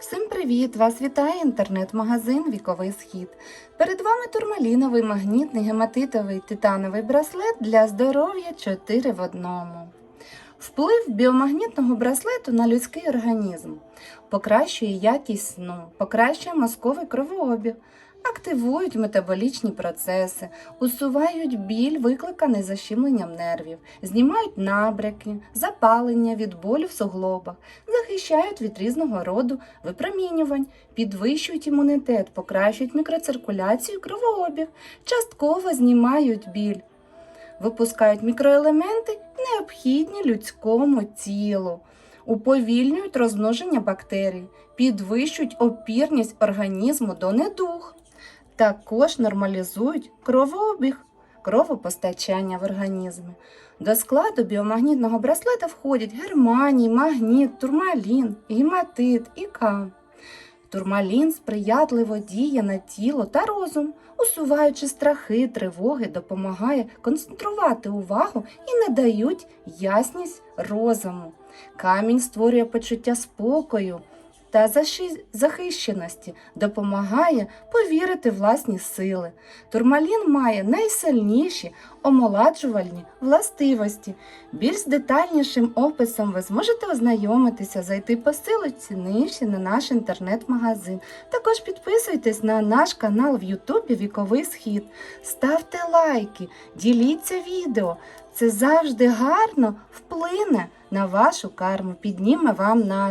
Всім привіт! Вас вітає інтернет-магазин Віковий Схід. Перед вами турмаліновий магнітний гематитовий титановий браслет для здоров'я 4 в одному. Вплив біомагнітного браслету на людський організм покращує якість сну, покращує мозковий кровообіг, активують метаболічні процеси, усувають біль, викликаний защемленням нервів, знімають набряки, запалення від болю в суглобах, захищають від різного роду випромінювань, підвищують імунітет, покращують мікроциркуляцію, кровообіг, частково знімають біль, випускають мікроелементи, необхідні людському тілу, уповільнюють розмноження бактерій, підвищують опірність організму до недуг, також нормалізують кровообіг, кровопостачання в організмі. До складу біомагнітного браслета входять германій, магніт, турмалін, гематит і кам. Турмалін сприятливо діє на тіло та розум, усуваючи страхи, тривоги, допомагає концентрувати увагу і надають ясність розуму. Камінь створює почуття спокою та захищеності, допомагає повірити власні сили. Турмалін має найсильніші омоладжувальні властивості. Більш детальнішим описом ви зможете ознайомитися, зайти по силочці нижче на наш інтернет-магазин. Також підписуйтесь на наш канал в Ютубі Віковий Схід. Ставте лайки, діліться відео. Це завжди гарно вплине на вашу карму, підніме вам настрій.